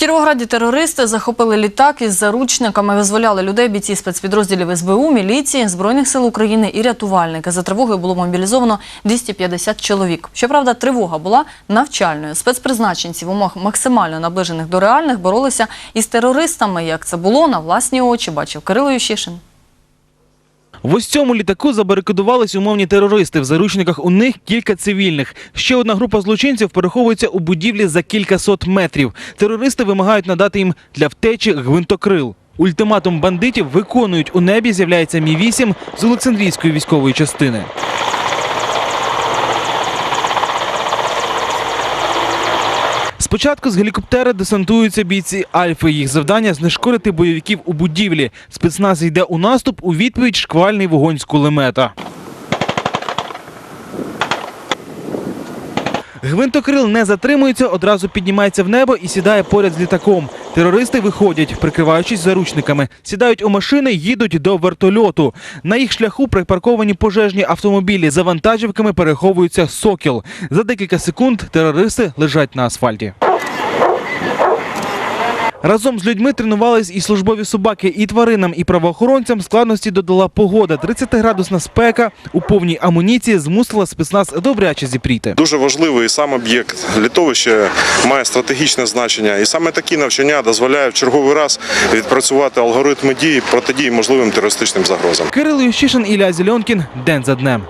Кіровограді терористи захопили літак із заручниками, визволяли людей бійці спецпідрозділів СБУ, міліції, Збройних сил України і рятувальники. За тривогою було мобілізовано 250 чоловік. Щоправда, тривога була навчальною. Спецпризначенці в умовах максимально наближених до реальних боролися із терористами. Як це було, на власні очі бачив Кирило Ющишин. В ось цьому літаку забарикадувались умовні терористи. В заручниках у них кілька цивільних. Ще одна група злочинців переховується у будівлі за кількасот метрів. Терористи вимагають надати їм для втечі гвинтокрил. Ультиматум бандитів виконують у небі. З'являється мі 8 з Олександрійської військової частини. Спочатку з гелікоптера десантуються бійці Альфи. Їх завдання знешкодити бойовиків у будівлі. Спецназ йде у наступ. У відповідь шквальний вогонь з кулемета. Гвинтокрил не затримується, одразу піднімається в небо і сідає поряд з літаком. Терористи виходять, прикриваючись заручниками, сідають у машини, їдуть до вертольоту. На їх шляху припарковані пожежні автомобілі. За вантажівками переховується сокіл. За декілька секунд терористи лежать на асфальті. Разом з людьми тренувались і службові собаки, і тваринам, і правоохоронцям складності додала погода. 30-градусна спека у повній амуніції змусила спецназ добряче зіпріти. Дуже важливий сам об'єкт літовище має стратегічне значення, і саме такі навчання дозволяють в черговий раз відпрацювати алгоритми дії протидії можливим терористичним загрозам. Кирило Ющишин, Ілля Зеленкін. День за днем.